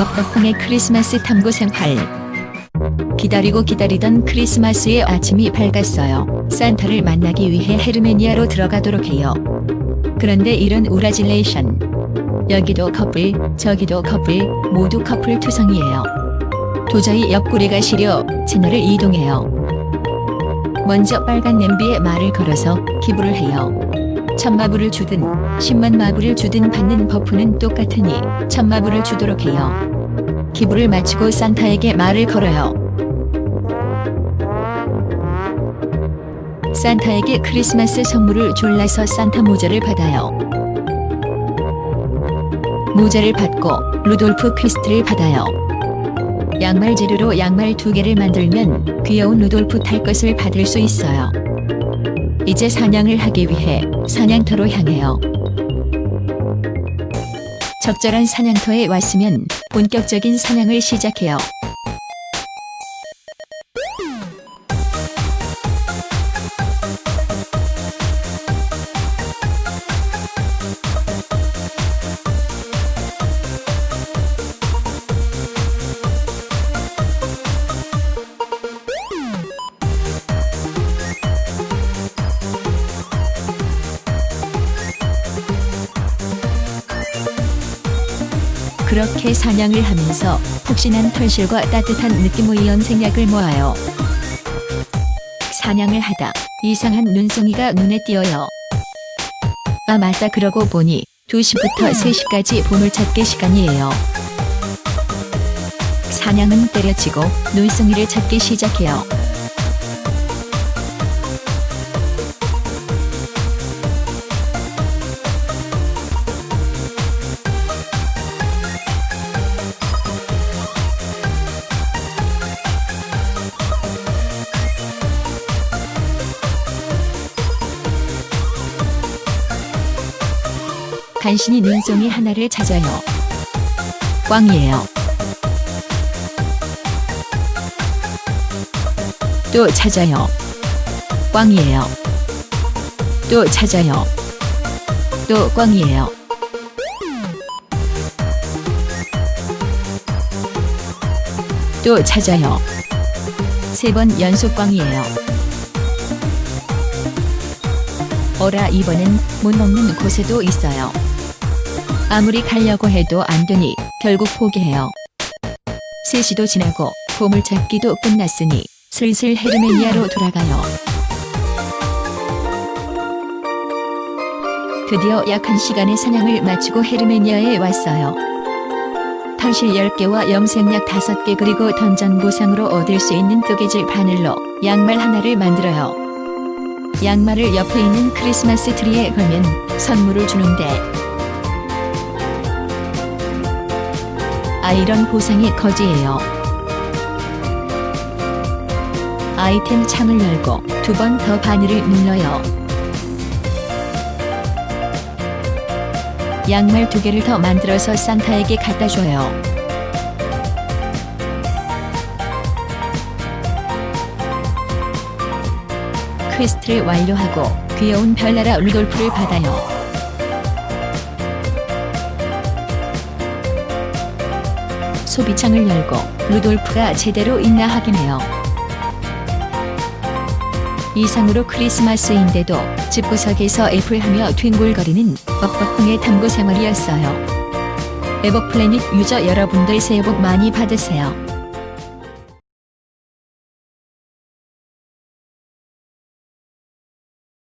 뻑뻑풍의 크리스마스 탐구 생활. 기다리고 기다리던 크리스마스의 아침이 밝았어요. 산타를 만나기 위해 헤르메니아로 들어가도록 해요. 그런데 이런 우라질레이션. 여기도 커플, 저기도 커플, 모두 커플 투성이에요. 도저히 옆구리가 시려 채널을 이동해요. 먼저 빨간 냄비에 말을 걸어서 기부를 해요. 천마불을 주든 10만 마불을 주든 받는 버프는 똑같으니 천마불을 주도록 해요. 기부를 마치고 산타에게 말을 걸어요. 산타에게 크리스마스 선물을 졸라서 산타 모자를 받아요. 모자를 받고 루돌프 퀘스트를 받아요. 양말 재료로 양말 두 개를 만들면 귀여운 루돌프 탈 것을 받을 수 있어요. 이제 사냥을 하기 위해 사냥터로 향해요. 적절한 사냥터에 왔으면 본격적인 사냥을 시작해요. 그렇게 사냥을 하면서 푹신한 털실과 따뜻한 느낌의 연생약을 모아요. 사냥을 하다 이상한 눈송이가 눈에 띄어요. 아 맞다 그러고 보니 2시부터 3시까지 보물찾기 시간이에요. 사냥은 때려치고 눈송이를 찾기 시작해요. 간신히 눈송이 하나를 찾아요. 꽝이에요. 또 찾아요. 꽝이에요. 또 찾아요. 또 꽝이에요. 또 찾아요. 세 번 연속 꽝이에요. 어라 이번엔 못 먹는 곳에도 있어요. 아무리 가려고 해도 안 되니 결국 포기해요. 3시도 지나고 보물찾기도 끝났으니 슬슬 헤르메니아로 돌아가요. 드디어 약 1시간의 사냥을 마치고 헤르메니아에 왔어요. 털실 10개와 염색약 5개 그리고 던전 보상으로 얻을 수 있는 뜨개질 바늘로 양말 하나를 만들어요. 양말을 옆에 있는 크리스마스 트리에 걸면 선물을 주는데 아 이런 보상이 거지예요. 아이템 창을 열고 두 번 더 바늘을 눌러요. 양말 두 개를 더 만들어서 산타에게 갖다 줘요. 퀘스트를 완료하고 귀여운 별나라 루돌프를 받아요. 소비창을 열고 루돌프가 제대로 있나 확인해요. 이상으로 크리스마스인데도 집구석에서 애플하며 뒹굴거리는 뻑뻑풍의 탐구 생활이었어요. 에버플래닛 유저 여러분들 새해 복 많이 받으세요.